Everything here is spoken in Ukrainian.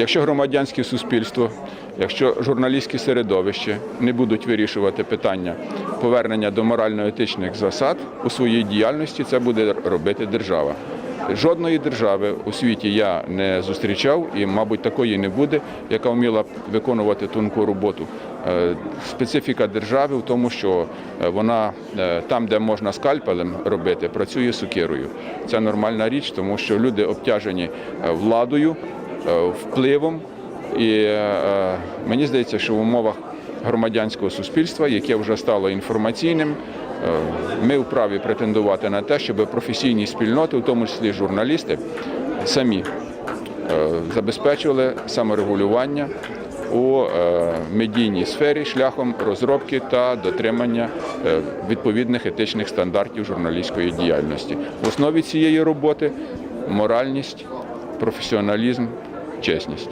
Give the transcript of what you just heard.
Якщо громадянське суспільство, якщо журналістське середовище не будуть вирішувати питання повернення до морально-етичних засад у своїй діяльності, це буде робити держава. Жодної держави у світі я не зустрічав і, мабуть, такої не буде, яка вміла виконувати тонку роботу. Е, Специфіка держави в тому, що е, вона е, там, де можна скальпелем робити, працює сукирою. Це нормальна річ, тому що люди обтяжені владою, впливом. І е, мені здається, що в умовах громадянського суспільства, яке вже стало інформаційним, е, ми вправі претендувати на те, щоб професійні спільноти, в тому числі журналісти, самі е, забезпечували саморегулювання у е, медійній сфері шляхом розробки та дотримання е, відповідних етичних стандартів журналістської діяльності. В основі цієї роботи моральність, професіоналізм, чесність.